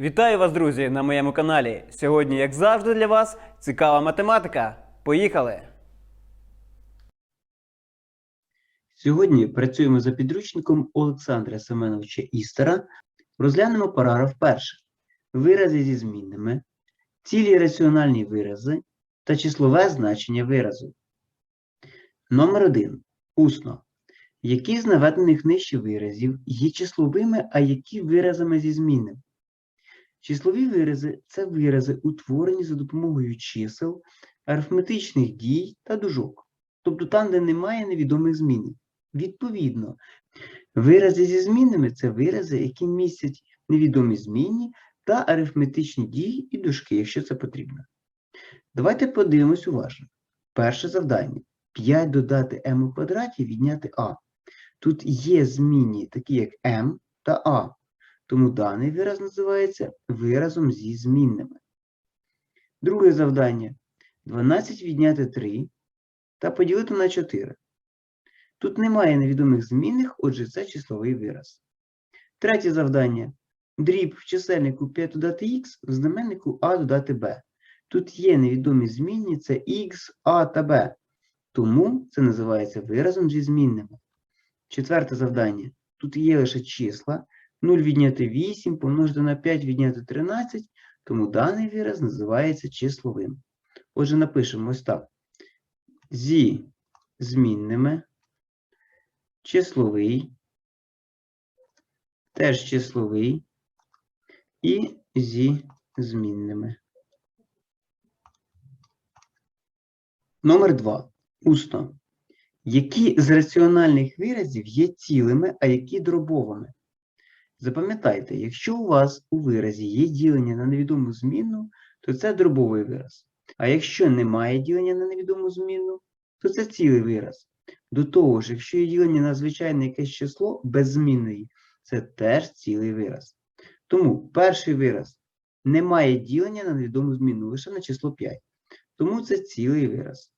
Вітаю вас, друзі, на моєму каналі. Сьогодні, як завжди, для вас цікава математика. Поїхали! Сьогодні працюємо за підручником Олександра Семеновича Істера. Розглянемо параграф перший. Вирази зі змінними, цілі раціональні вирази та числове значення виразу. Номер 1. Усно. Які з наведених нижче виразів є числовими, а які виразами зі змінними? Числові вирази це вирази, утворені за допомогою чисел, арифметичних дій та дужок, тобто там, де немає невідомих змін. Відповідно, вирази зі змінними це вирази, які містять невідомі змінні та арифметичні дії і дужки, якщо це потрібно. Давайте подивимось уважно. Перше завдання. 5 додати m у квадраті відняти а. Тут є змінні, такі як m та а. Тому даний вираз називається виразом зі змінними. Друге завдання. 12 відняти 3 та поділити на 4. Тут немає невідомих змінних, отже, це числовий вираз. Третє завдання. Дріб в чисельнику 5 додати х, в знаменнику а додати b. Тут є невідомі змінні, це х, а та b. Тому це називається виразом зі змінними. Четверте завдання. Тут є лише числа. 0 відняти 8, помножити на 5 відняти 13, тому даний вираз називається числовим. Отже, напишемо ось так. Зі змінними числовий, теж числовий і зі змінними. Номер 2. Усно. Які з раціональних виразів є цілими, а які дробовими? Запам'ятайте, якщо у вас у виразі є ділення на невідому змінну, то це дробовий вираз. А якщо немає ділення на невідому змінну, то це цілий вираз. До того ж, якщо є ділення на звичайне якесь число без змінної, це теж цілий вираз. Тому перший вираз немає ділення на невідому змінну, лише на число 5. Тому це цілий вираз.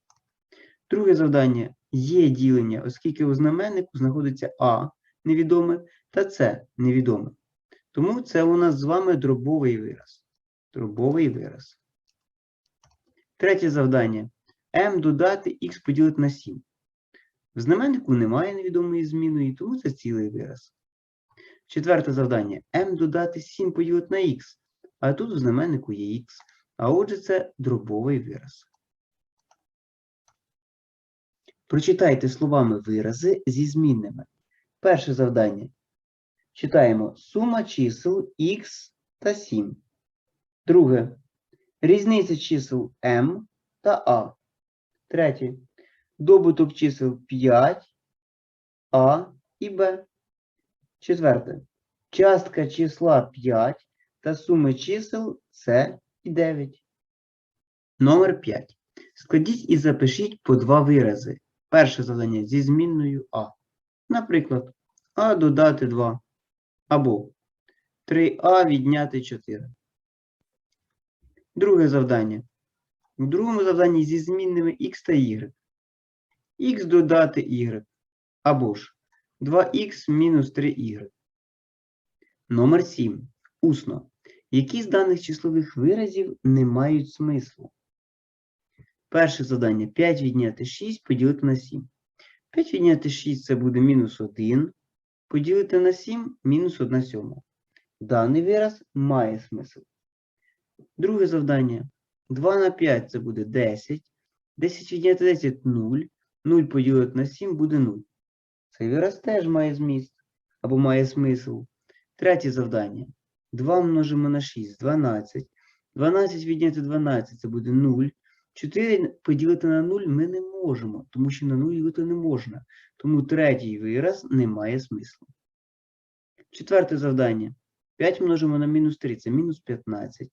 Друге завдання є ділення, оскільки у знаменнику знаходиться А невідоме та С невідоме. Тому це у нас з вами дробовий вираз. Дробовий вираз. Третє завдання. m додати х поділити на 7. В знаменнику немає невідомої зміни, тому це цілий вираз. Четверте завдання. m додати 7 поділити на х. А тут в знаменнику є х. А отже, це дробовий вираз. Прочитайте словами вирази зі змінними. Перше завдання. Читаємо сума чисел х та 7. Друге. Різниця чисел m та a. Третє. Добуток чисел 5, а і b. Четверте. Частка числа 5 та суми чисел С і 9. Номер 5. Складіть і запишіть по два вирази. Перше завдання зі змінною А. Наприклад, А додати 2. Або 3А відняти 4. Друге завдання. У другому завданні зі змінними Х та Y. Х додати Y. Або ж 2х мінус 3y. Номер 7. Усно. Які з даних числових виразів не мають смислу? Перше завдання 5 відняти 6 поділити на 7. 5 відняти 6 це буде мінус 1. Поділити на 7 мінус 1 сьома. Даний вираз має смисл. Друге завдання. 2 на 5 це буде 10. 10 відняти 10 0. 0 поділити на 7 буде 0. Цей вираз теж має зміст або має смисл. Третє завдання. 2 множимо на 6 12. 12 відняти 12 це буде 0. 4 поділити на 0 ми не можемо, тому що на 0 ділити не можна. Тому третій вираз не має смислу. Четверте завдання. 5 множимо на мінус 3 це мінус 15.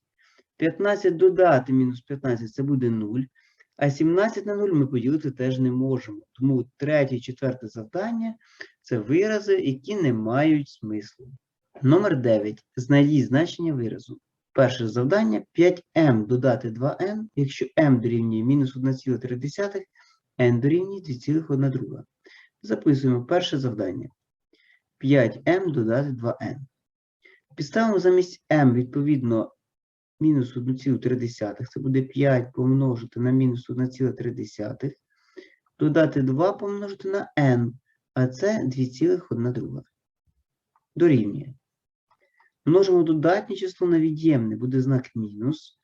15 додати мінус 15 це буде 0. А 17 на 0 ми поділити теж не можемо. Тому третє і четверте завдання це вирази, які не мають смислу. Номер 9. Знайдіть значення виразу. Перше завдання 5m додати 2n, якщо m дорівнює мінус 1,3, n дорівнює 2,1. Записуємо перше завдання. 5m додати 2n. Підставимо замість m, відповідно, мінус 1,3. Це буде 5 помножити на мінус 1,3. Додати 2 помножити на n, а це 2,1. Дорівнює. Множимо додатнє число на від'ємне, буде знак мінус.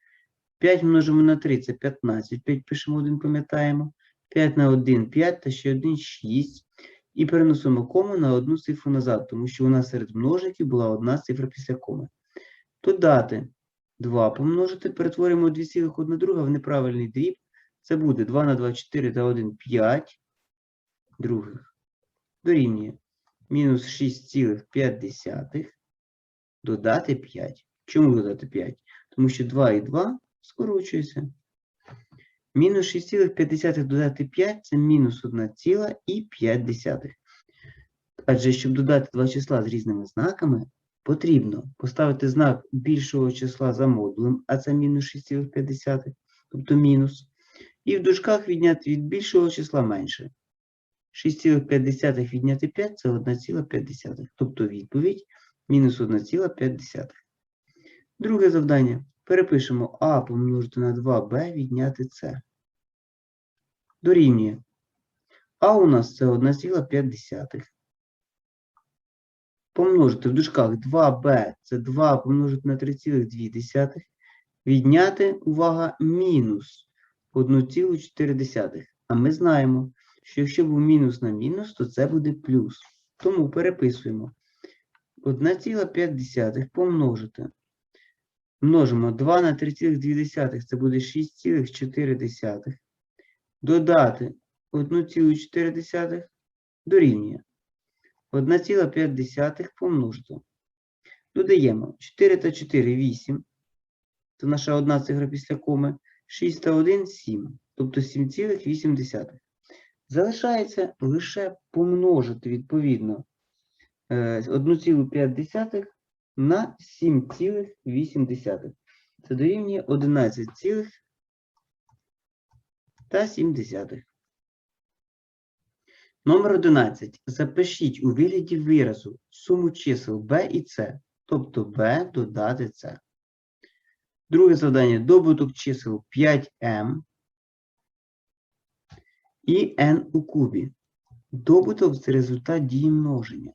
5 множимо на 3 це 15. 5 пишемо 1, пам'ятаємо. 5 на 1 5 та ще 1 6. І переносимо кому на одну цифру назад, тому що у нас серед множників була одна цифра після коми. Додати 2 помножити, перетворюємо 2,1 друга в неправильний дріб. Це буде 2 на 2 4 та 1 5 других. Дорівнює мінус 6,5 додати 5. Чому додати 5? Тому що 2 і 2 скорочуються. Мінус 6,5 додати 5 це мінус 1,5. Адже щоб додати два числа з різними знаками, потрібно поставити знак більшого числа за модулем, а це мінус 6,5, тобто мінус. І в дужках відняти від більшого числа менше. 6,5 відняти 5 це 1,5. Тобто відповідь мінус 1,5. Друге завдання. Перепишемо А помножити на 2Б відняти С. Дорівнює. А у нас це 1,5. Помножити в дужках 2b це 2 помножити на 3,2. Відняти, увага, мінус 1,4. А ми знаємо, що якщо був мінус на мінус, то це буде плюс. Тому переписуємо. 1,5 помножити. Множимо 2 на 3,2, це буде 6,4. Додати 1,4 дорівнює. 1,5 помножити. Додаємо 4 та 4 8. Це наша одна цифра після коми. 6 та 1 7. Тобто 7,8. Залишається лише помножити відповідно 1,5 на 7,8. Це дорівнює 11, та 7 десятих. Номер 11. Запишіть у вигляді виразу суму чисел b і c, тобто b додати c. Друге завдання. Добуток чисел 5m і n у кубі. Добуток це результат дії множення.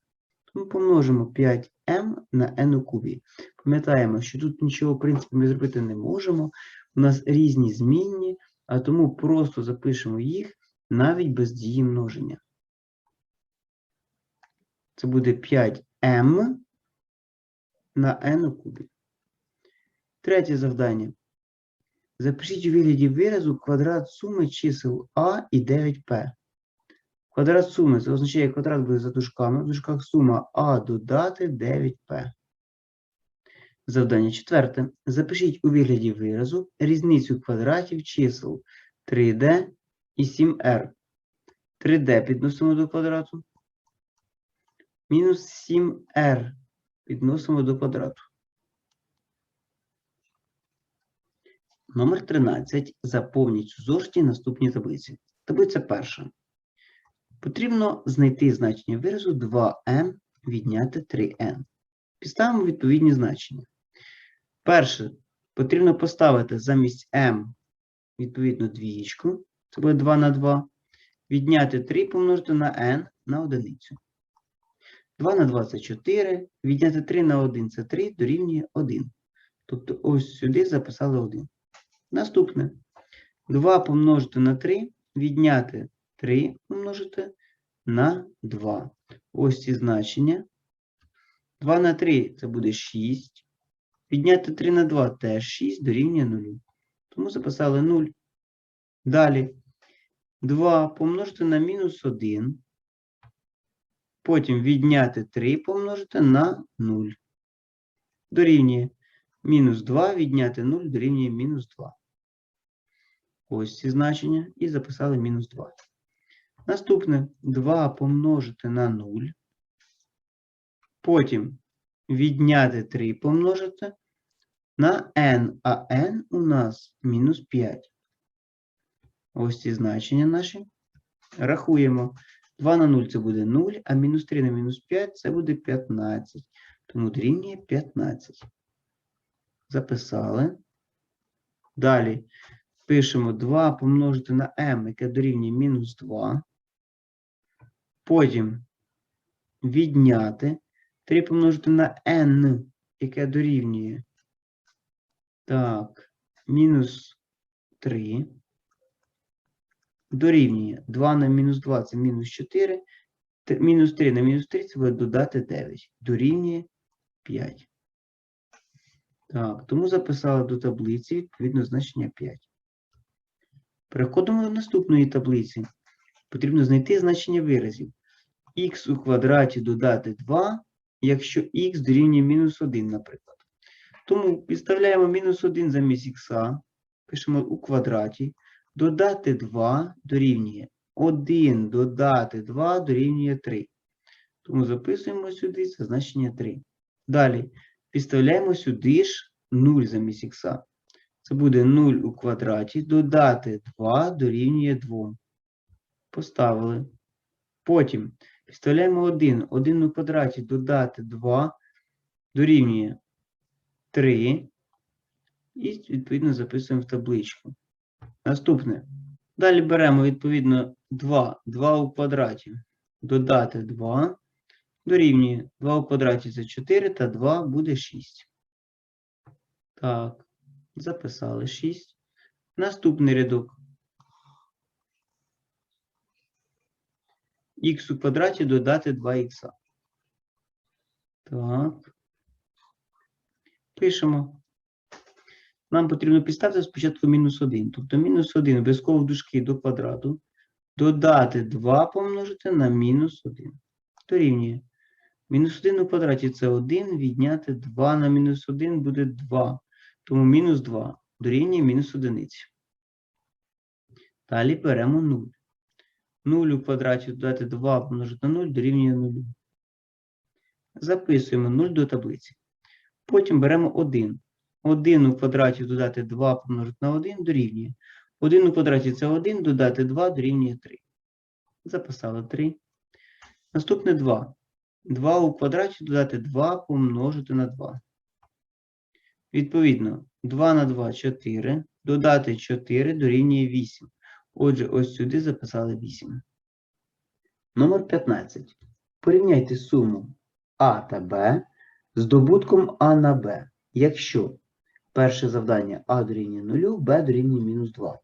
Тому помножимо 5m на n у кубі. Пам'ятаємо, що тут нічого, в принципі, ми зробити не можемо. У нас різні змінні, а тому просто запишемо їх навіть без дії множення. Це буде 5m на n у кубі. Третє завдання. Запишіть у вигляді виразу квадрат суми чисел а і 9p. Квадрат суми це означає квадрат буде за дужками. В дужках сума а додати 9p. Завдання четверте. Запишіть у вигляді виразу різницю квадратів чисел 3d і 7r. 3d підносимо до квадрату. Мінус 7r підносимо до квадрату. Номер 13. Заповніть у зошиті наступні таблиці. Таблиця перша. Потрібно знайти значення виразу 2m відняти 3n. Підставимо відповідні значення. Перше, потрібно поставити замість m відповідно двієчку. Це буде 2 на 2. Відняти 3 помножити на n на одиницю. 2 на 2 це 4. Відняти 3 на 1 це 3, дорівнює 1. Тобто ось сюди записали 1. Наступне. 2 помножити на 3, відняти 3 помножити на 2. Ось ці значення. 2 на 3 це буде 6. Підняти 3 на 2 теж 6 дорівнює 0. Тому записали 0. Далі 2 помножити на мінус 1. Потім відняти 3 помножити на 0. Дорівнює мінус 2 відняти 0 дорівнює мінус 2. Ось ці значення. І записали мінус 2. Наступне 2 помножити на 0. Потім відняти 3 помножити на n, а n у нас мінус 5. Ось ці значення наші. Рахуємо. 2 на 0 це буде 0, а мінус 3 на мінус 5 це буде 15. Тому дорівнює 15. Записали. Далі пишемо 2 помножити на m, яке дорівнює мінус 2. Потім відняти 3 помножити на n, яке дорівнює. Так, мінус 3. Дорівнює 2 на мінус 2 це мінус 4. Т- Мінус 3 на мінус 3 це буде додати 9. Дорівнює 5. Так, тому записали до таблиці відповідно значення 5. Переходимо до наступної таблиці. Потрібно знайти значення виразів. Х у квадраті додати 2, якщо х дорівнює мінус 1, наприклад. Тому підставляємо мінус 1 замість х, пишемо у квадраті, додати 2 дорівнює 1 додати 2 дорівнює 3. Тому записуємо сюди це значення 3. Далі підставляємо сюди ж 0 замість х. Це буде 0 у квадраті, додати 2 дорівнює 2. Поставили. Потім підставляємо 1. 1 у квадраті додати 2 дорівнює 3. І відповідно записуємо в табличку. Наступне. Далі беремо відповідно 2. 2 у квадраті. Додати 2 дорівнює 2 у квадраті це 4 та 2 буде 6. Так, записали 6. Наступний рядок. Х у квадраті додати 2х. Так. Пишемо. Нам потрібно підставити спочатку мінус 1. Тобто мінус 1 обов'язково в дужки до квадрату. Додати 2 помножити на мінус 1. Дорівнює. Мінус 1 у квадраті це 1, відняти 2 на мінус 1 буде 2. Тому мінус 2 дорівнює мінус 1. Далі беремо 0. 0 у квадраті додати 2 помножити на 0 дорівнює 0. Записуємо 0 до таблиці. Потім беремо 1. 1 у квадраті додати 2 помножити на 1 дорівнює. 1 у квадраті це 1, додати 2 дорівнює 3. Записали 3. Наступне 2. 2 у квадраті додати 2 помножити на 2. Відповідно, 2 на 2 – 4. Додати 4 дорівнює 8. Отже, ось сюди записали 8. Номер 15. Порівняйте суму А та Б з добутком А на Б, якщо перше завдання А дорівнює 0, Б дорівнює мінус 2.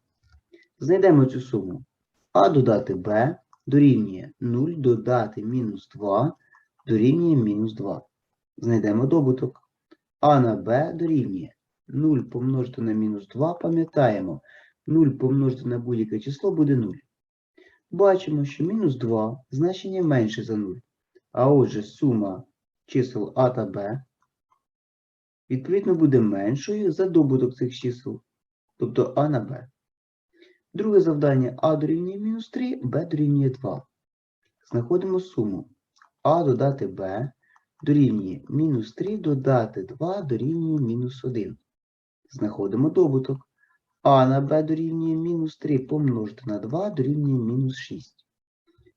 Знайдемо цю суму. А додати Б дорівнює 0 додати мінус 2 дорівнює мінус 2. Знайдемо добуток. А на Б дорівнює 0 помножити на мінус 2, пам'ятаємо, 0 помножити на будь-яке число буде 0. Бачимо, що мінус 2 значення менше за 0. А отже, сума чисел А та Б відповідно буде меншою за добуток цих чисел, тобто А на Б. Друге завдання А дорівнює мінус 3, Б дорівнює 2. Знаходимо суму. А додати Б дорівнює мінус 3 додати 2 дорівнює мінус 1. Знаходимо добуток. А на Б дорівнює мінус 3 помножити на 2 дорівнює мінус 6.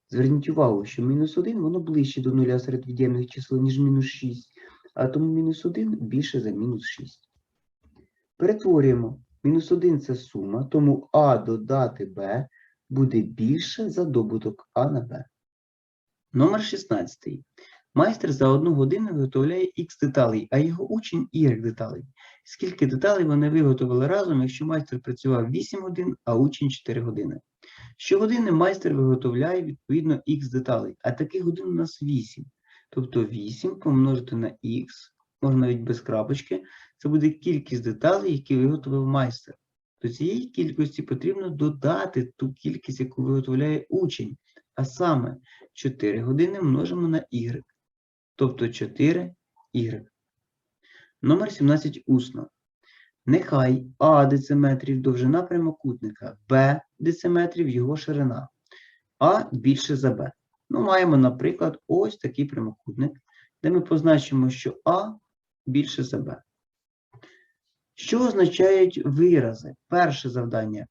Зверніть увагу, що мінус 1 воно ближче до нуля серед від'ємних чисел, ніж мінус 6, а тому мінус 1 більше за мінус 6. Перетворюємо. Мінус 1 це сума, тому А додати Б буде більше за добуток А на Б. Номер 16. Майстер за одну годину виготовляє Х деталей, а його учень Y деталей. Скільки деталей вони виготовили разом, якщо майстер працював 8 годин, а учень 4 години? Щогодини майстер виготовляє відповідно Х деталей, а таких годин у нас 8. Тобто 8 помножити на Х, можна навіть без крапочки, це буде кількість деталей, які виготовив майстер. До цієї кількості потрібно додати ту кількість, яку виготовляє учень, а саме 4 години множимо на y, тобто 4y. Номер 17 усно. Нехай А дециметрів довжина прямокутника, Б дециметрів його ширина, А більше за Б. Ну, маємо, наприклад, ось такий прямокутник, де ми позначимо, що А більше за Б. Що означають вирази? Перше завдання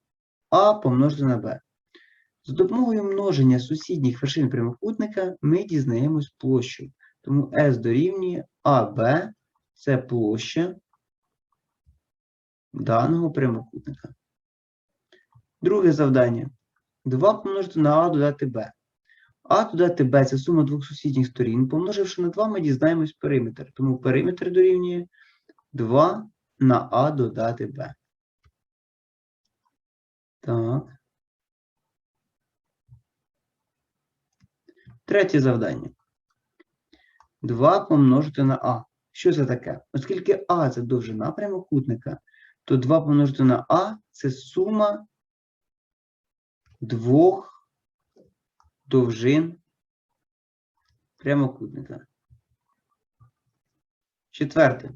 А помножити на Б. За допомогою множення сусідніх вершин прямокутника ми дізнаємось площу. Тому S дорівнює АБ це площа даного прямокутника. Друге завдання. 2 помножити на А додати Б. А додати Б це сума двох сусідніх сторін. Помноживши на 2, ми дізнаємось периметр. Тому периметр дорівнює 2 на А додати Б. Так. Третє завдання. 2 помножити на А. Що це таке? Оскільки А це довжина прямокутника, то 2 помножити на А це сума двох довжин прямокутника. Четверте.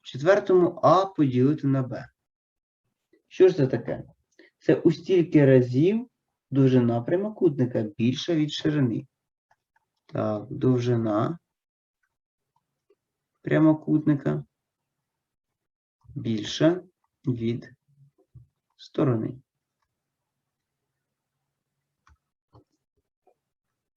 В четвертому А поділити на Б. Що ж це таке? Це у стільки разів довжина прямокутника більша від ширини. Так, довжина прямокутника більша від сторони.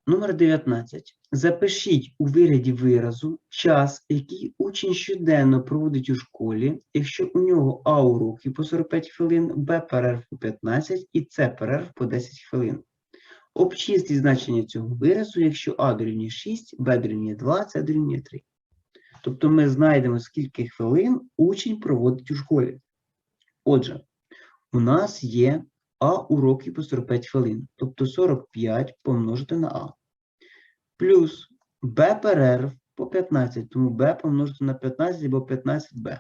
Номер 19. Запишіть у вигляді виразу час, який учень щоденно проводить у школі, якщо у нього А уроки по 45 хвилин, Б перерв по 15 і С перерв по 10 хвилин. Обчисліть значення цього виразу, якщо А дорівнює 6, Б дорівнює 2, С дорівнює 3. Тобто ми знайдемо, скільки хвилин учень проводить у школі. Отже, у нас є А уроки по 45 хвилин, тобто 45 помножити на А. Плюс Б перерв по 15, тому Б помножити на 15 або 15Б.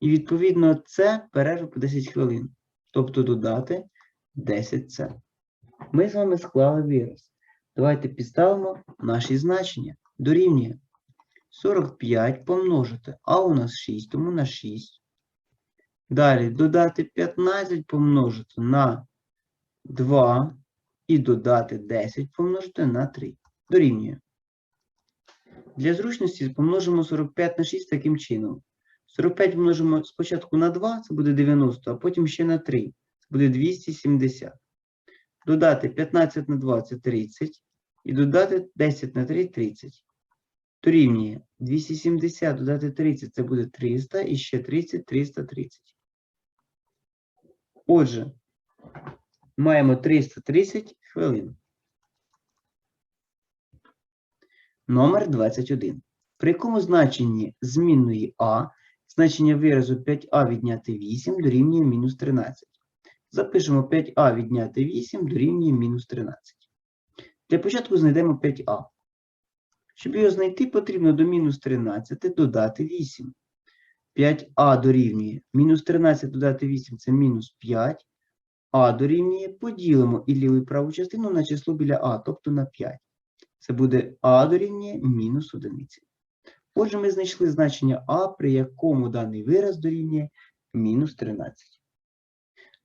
І відповідно С перерв по 10 хвилин, тобто додати 10С. Ми з вами склали вираз. Давайте підставимо наші значення. Дорівнює 45 помножити, а у нас 6, тому на 6. Далі додати 15 помножити на 2 і додати 10 помножити на 3. Дорівнює. Для зручності помножимо 45 на 6 таким чином. 45 помножимо спочатку на 2, це буде 90, а потім ще на 3. Це буде 270. Додати 15 на 2 це 30. І додати 10 на 3 30. Дорівнює 270 додати 30 це буде 300 і ще 30 330. Отже, маємо 330 хвилин. Номер 21. При якому значенні змінної А значення виразу 5а відняти 8 дорівнює мінус 13. Запишемо 5а відняти 8 дорівнює мінус 13. Для початку знайдемо 5а. Щоб його знайти, потрібно до мінус 13 додати 8. 5а дорівнює мінус 13 додати 8 це мінус 5. А дорівнює поділимо і ліву і праву частину на число біля А, тобто на 5. Це буде А дорівнює мінус 1. Отже, ми знайшли значення А, при якому даний вираз дорівнює мінус 13.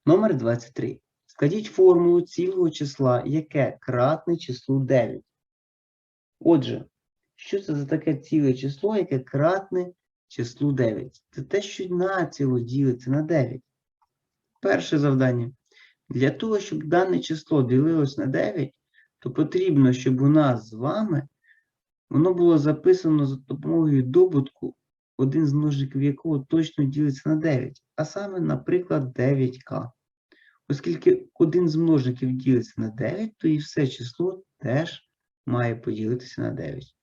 Номер 23. Складіть формулу цілого числа, яке кратне числу 9. Отже, що це за таке ціле число, яке кратне числу 9? Це те, що націло ділиться на 9. Перше завдання. Для того, щоб дане число ділилось на 9, то потрібно, щоб у нас з вами воно було записано за допомогою добутку, один з множників якого точно ділиться на 9, а саме, наприклад, 9к. Оскільки один з множників ділиться на 9, то і все число теж має поділитися на 9.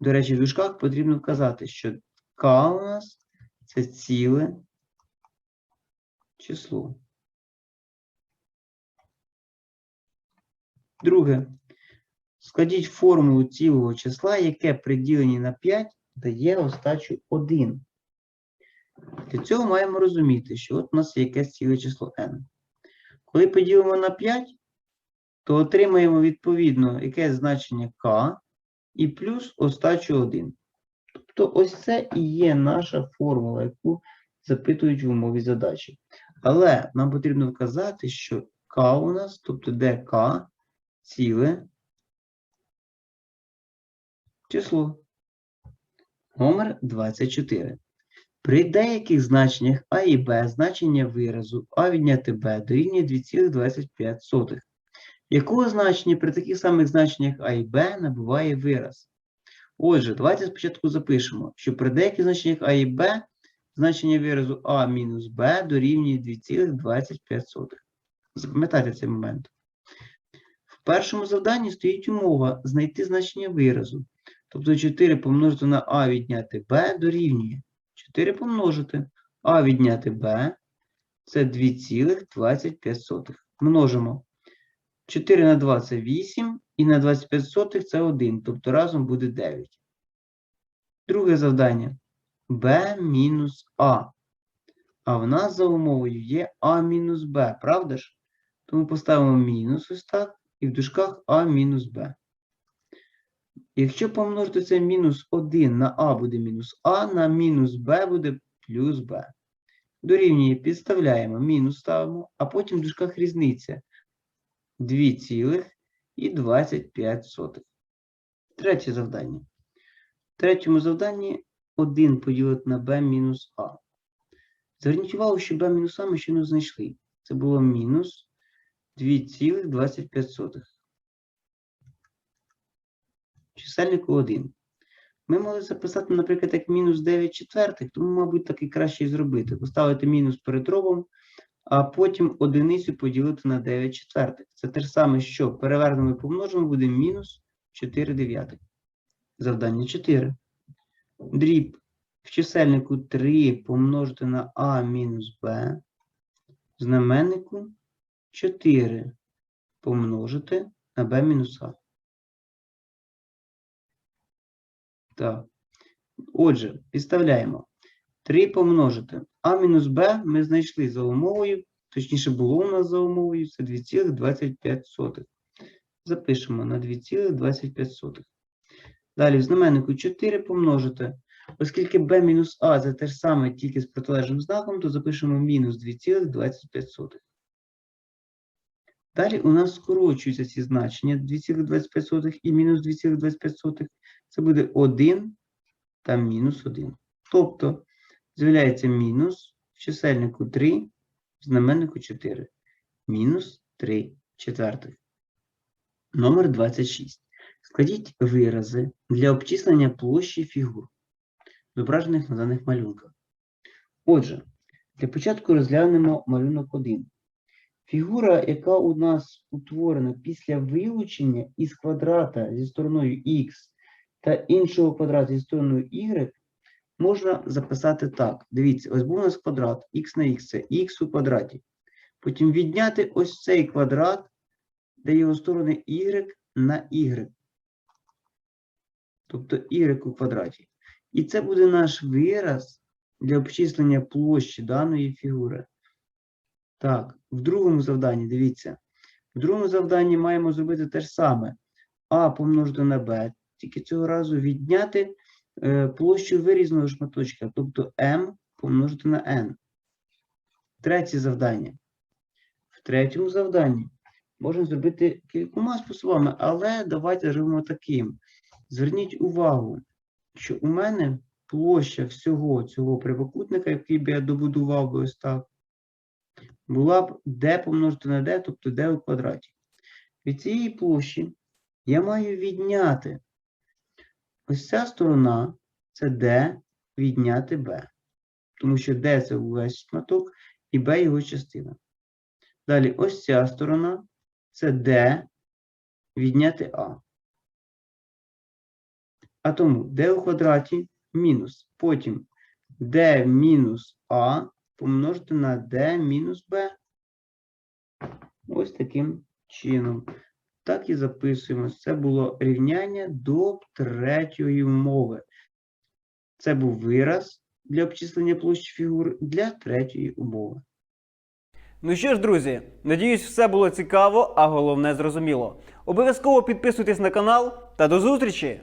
До речі, в дужках потрібно вказати, що k у нас це ціле число. Друге. Складіть формулу цілого числа, яке при діленні на 5 дає остачу 1. Для цього маємо розуміти, що от у нас є якесь ціле число n. Коли поділимо на 5, то отримаємо відповідно якесь значення k і плюс остачу 1. Тобто ось це і є наша формула, яку запитують в умові задачі. Але нам потрібно вказати, що k у нас, тобто де k, ціле число. Номер 24. При деяких значеннях А і Б значення виразу А відняти Б дорівнює 2,25. Якого значення при таких самих значеннях А і Б набуває вираз? Отже, давайте спочатку запишемо, що при деяких значеннях А і Б значення виразу А мінус Б дорівнює 2,25. Запам'ятайте цей момент. В першому завданні стоїть умова знайти значення виразу. Тобто 4 помножити на А відняти Б дорівнює. 4 помножити А відняти Б це 2,25. Множимо. 4 на 2 це 8, і на 25 сотих це 1, тобто разом буде 9. Друге завдання. b мінус А. А в нас за умовою є А мінус Б, правда ж? Тому поставимо мінус ось так, і в дужках А мінус Б. Якщо помножити це мінус 1 на А буде мінус А, на мінус Б буде плюс Б. Дорівнює, підставляємо, мінус ставимо, а потім в дужках різниця. 2,25. Третє завдання. В третьому завданні 1 поділити на b мінус а. Зверніть увагу, що b мінус а ми ще не знайшли. Це було мінус 2,25. Чисельнику 1. Ми могли записати, наприклад, як мінус 9 четвертих, тому, мабуть, так і краще і зробити. Поставити мінус перед робом, а потім одиницю поділити на 9 четвертих. Це те ж саме, що перевернемо і помножимо, буде мінус 4 дев'ятих. Завдання 4. Дріб в чисельнику 3 помножити на а мінус b. Знаменнику 4 помножити на b Так. Отже, підставляємо. 3 помножити. А мінус Б ми знайшли за умовою, точніше було у нас за умовою, це 2,25. Запишемо на 2,25. Далі в знаменнику 4 помножити. Оскільки b мінус А це те ж саме, тільки з протилежним знаком, то запишемо мінус 2,25. Далі у нас скорочуються ці значення 2,25 і мінус 2,25. Це буде 1 та мінус 1. Тобто з'являється мінус в чисельнику 3, в знаменнику 4. Мінус 3 четвертих. Номер 26. Складіть вирази для обчислення площі фігур, зображених на даних малюнках. Отже, для початку розглянемо малюнок 1. Фігура, яка у нас утворена після вилучення із квадрата зі стороною х та іншого квадрата зі стороною y, можна записати так. Дивіться, ось був у нас квадрат, х на х це х у квадраті. Потім відняти ось цей квадрат, де його сторони y на y. Тобто y у квадраті. І це буде наш вираз для обчислення площі даної фігури. Так, в другому завданні, дивіться. В другому завданні маємо зробити те ж саме. А помножити на b, тільки цього разу відняти е, площу вирізного шматочка, тобто m помножити на n. Третє завдання. В третьому завданні можна зробити кількома способами, але давайте зробимо таким. Зверніть увагу, що у мене площа всього цього прямокутника, який би я добудував би ось так, була б d помножити на d, тобто d у квадраті. Від цієї площі я маю відняти ось ця сторона це d відняти b. Тому що d це увесь шматок і b його частина. Далі ось ця сторона це d відняти a. А тому d у квадраті мінус. Потім d мінус a помножити на d мінус b. Ось таким чином. Так і записуємо. Це було рівняння до третьої умови. Це був вираз для обчислення площі фігур для третьої умови. Ну що ж, друзі, надіюсь, все було цікаво, а головне зрозуміло. Обов'язково підписуйтесь на канал та до зустрічі!